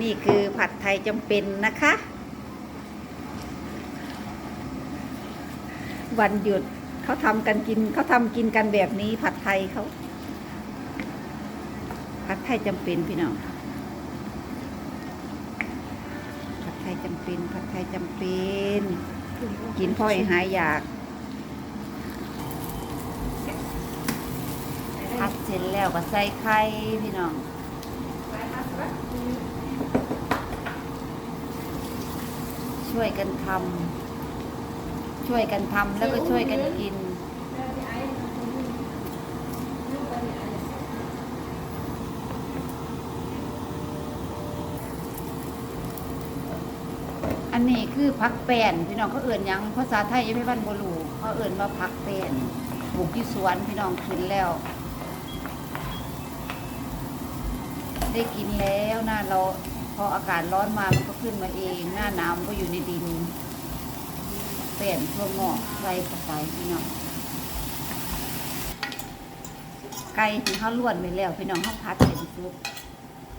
นี่คือผัดไทยจำเป็นนะคะ วันหยุดเขาทำกันกินเขาทำกินกันแบบนี้ผัดไทยเขา ผัดไทยจำเป็นพี่น้องผัดไทยจำเป็น ผัดไทยจำเป็น กินพ่อยหายอยากผัดเสร็จแล้วก็ใส่ไข่พี่น้อง ช่วยกันทำช่วยกันทำแล้วก็ช่วยกันกิน อันนี้คือพักแป้นพี่น้องเขาเอื่นยังภาษาไทยยังไม่บ้านบลูเขาเอื่นว่าพักแป้นปลูกที่สวนพี่น้องขึ้นแล้ว ได้กินแล้วน้าเรา พออากาศร้อนมามันก็ขึ้นมาเอง หน้าหนาวมันก็อยู่ในดินแป้นทั่วงอกใส่เข้าไปพี่น้องไก่ที่เขาล้วนไปแล้วพี่น้องเขาพัดเสร็จปุ๊บ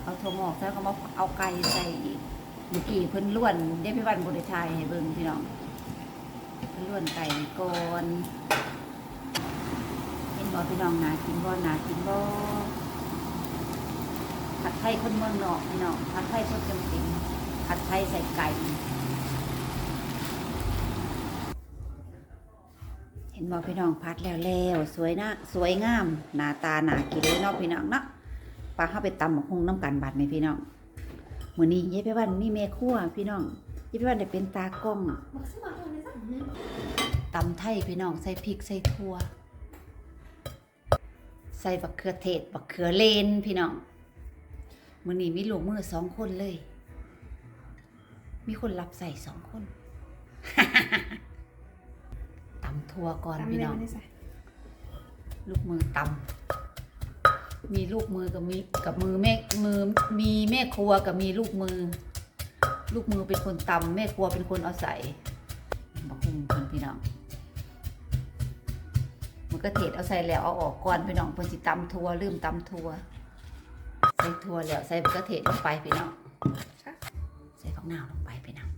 เอาถั่วงอกแล้วก็มาเอาไก่ใส่อีกเมื่อกี้เพิ่นล้วนเดี๋ยวพี่วันบริชัยให้เบิ่งพี่น้องเพิ่นล้วนไก่ก่อนเห็นบ่พี่น้องนากินบ่นากินบ่ ผัดไทยคนเมืองนอกพี่น้องผัดไทยคนจังสิงผัดไทยใส่ไก่เห็นบ่พี่น้องพัดแล้วแล้วสวยนะสวยงามหน้าตาหนากินเลยเนาะพี่น้องเนาะปลาเข้าไปตำหมกฮงน้ำกันบาดไหมพี่น้องเมื่อนี้ยายไปวันมีแม่ครัวพี่น้องยายไปวันได้เป็นตากล้องอะตำไทยพี่น้องใส่พริกใส่ถั่ว ใส่บักเขือเทศบักเขือเลนพี่น้อง มื่อนี้มีลูกมือสองคนเลย มีคนรับใส่สองคนตำถั่วก่อนพี่น้องลูกมือตำมีลูกมือกับมีกับมือแม่มือมีแม่ครัวกับมีลูกมือ ลูกมือเป็นคนตำแม่ครัวเป็นคนเอาใส่บักฮุงคนพี่น้องมันก็เทศเอาใส่แล้วเอาออกก่อนพี่น้องเพิ่นสิตำทัวลืมตำทัวใส่ทัวแล้วใส่มะเขือเทศลงไปพี่น้องใส่ผักนาวลงไปพี่น้อง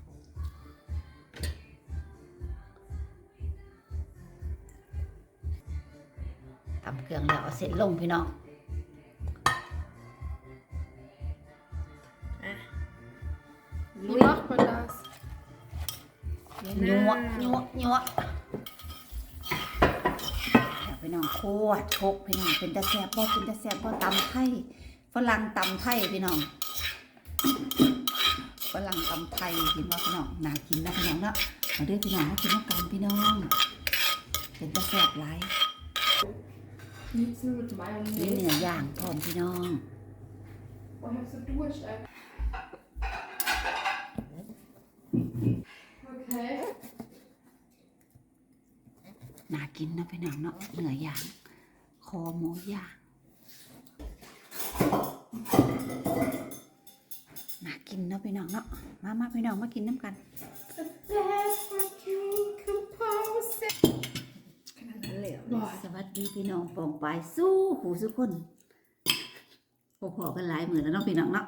ตำเครื่องแล้วเอาเสร็จลงพี่น้อง Wie macht man das? ยัวยัวยัวไปน้องโคตรโชกพี่น้องเป็นตาแซ่บบ่เป็นตาแซ่บบ่ตำไทย ฝรั่งตำไทยพี่น้องฝรั่งตำไทยพี่น้องพี่น้องน่ากินนะพี่น้องเนาะมาเด้อพี่น้องมากินน้ำกันพี่น้องเป็นตาแซ่บหลานี่เนื้อย่างพร้อมพี่น้องน่ากินนะพี่น้องเนาะเนื้อย่างคอหมูย่าง น่ากินเนาะพี่น้องเนาะ มามาพี่น้องมากินน้ำกันสวัสดีพี่น้องปองปายสู้หูสุกคนพอพอกันหลายเหมือนแล้วเนาะพี่น้องเนาะ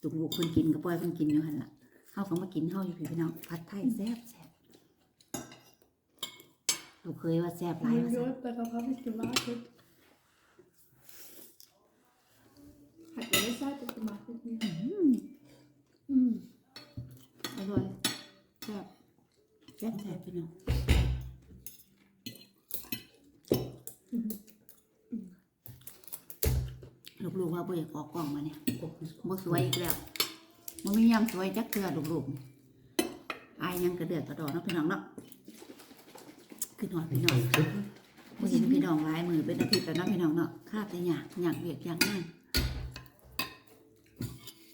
ตุกลูกเพิ่นกินกับปล่อยเพิ่นกินอยู่หันละเฮาก็มากินเฮาอยู่พี่พี่น้องผัดไทยแซ่บแซ่บลูกเคยว่าแซ่บหลายว่าซั่น Gott, darauf habe ich gewartet. Hat ihr das heute gemacht mit mir? อืม Mm. อร่อยแซ่บแซ่บแซ่บพี่ น้องลูกๆว่าบ่อยากออกกล้องมาเนี่ยบ่สวยอีกแล้วบ่มียามสวยจักเทื่อลูกๆอายยังกระเดือดกระดอนเนาะพี่น้องเนาะคือน้อยพี่น้องบ่เห็นพี่น้องหลายมือเป็นอาทิตย์แล้วเนาะพี่น้องเนาะคาดแต่หยากหยากเวียกหยากงาน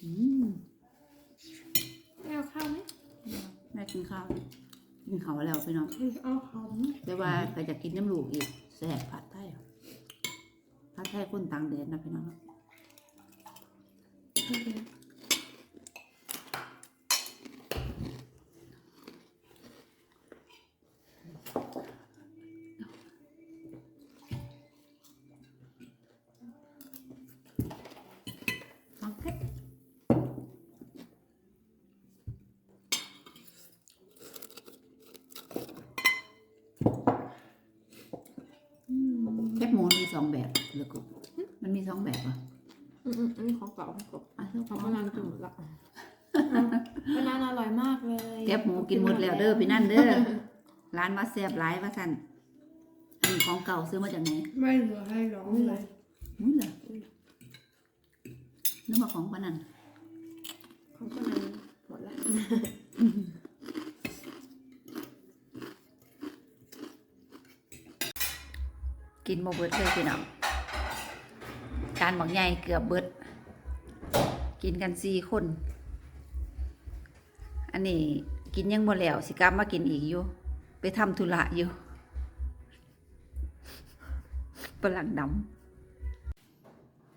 อืม Ja, kann ich. แม่กินข้าว กินข้าวแล้วพี่น้อง Kann ich auch haben. แต่ว่าก็จะกินน้ำลูกอีกแซ่บผัดไทยผัดไทยคนต่างแดนนะพี่น้อง สองแบบเหลือกบมันมีสองแบบเหรออืมอืมอันนี้ของเก่าของเก่าอะเลือกของขพองนันกินหมดละพนันอร่อยมากเลยแกบหมูกินหมดแล้วเด้อพี่นั่นเด้อร้านมาแซ่บหลายว่าสั่นอันนี้ของเก่าซื้อมาจากไหนไม่เหลือให้ร้องเลยอุ้ยเหรอนึกว่าของปานันของพนันหมดละ กินโมเบิดเลยพี่น้องการบักใหญ่เกือบเบิด กินกันสี่คน อันนี้กินยังบ่แล้วสิกลับมากินอีกอยู่ ไปทำธุระอยู่ฝรั่งด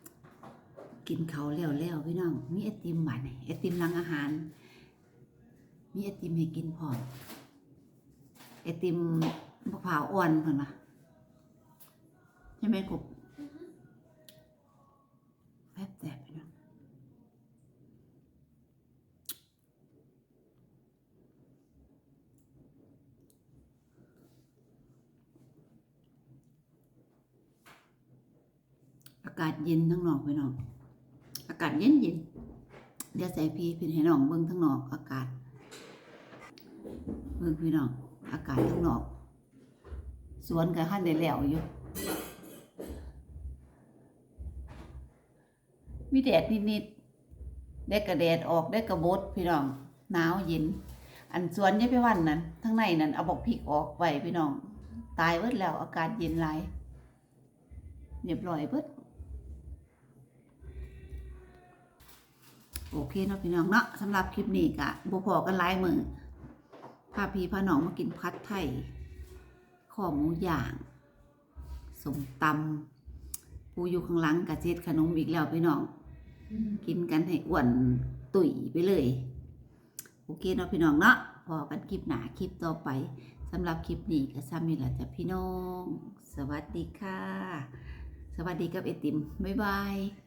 ำกินเขาแล้วแล้วพี่น้อง มีไอติมหวานไอติมหลังอาหาร มีไอติมให้กินพร้อมไอติมมะพร้าวอ่อนเพิ่นว่าใช่ไหมกบแป๊บแต่พี่น้อากาศเย็นทั้งนอกพี่น้องอากาศเย็นเย็นเดี๋ยวใส่พีพี่ให้น้องเบิ่งทั้งนอกอากาศเบิ่งพี่น้องอากาศทั้งนอก สวนกับขั้นได้แล้วอยู่ มีแดดนิดๆได้กระแดดออกได้กระบดพี่น้องหนาวเย็น อันสวนยายไปวันนั้นทั้งในนั้นเอาบอกพริกออกไว้พี่น้อง ตายเบิดแล้วอากาศเย็นหลเรียบร้อยเบิดโอเคเนาะพี่น้องเนาะสำหรับคลิปนี้กะบ่พอกันหลายมือพาพี่พาน้องมากินพัดไทยข้อหมูย่างสมตำผู้อยู่ข้างหลังกะเจ็ดขนมอีกแล้วพี่น้อง กินกันให้อ้วนตุ๋ยไปเลย โอเคเนาะพี่น้องเนาะพอกันคลิปหนาคลิปต่อไปสำหรับคลิปนี้ก็ซ้ำนี่แหละจ้ะพี่น้อง สวัสดีค่ะ สวัสดีกับไอติม บ๊ายบาย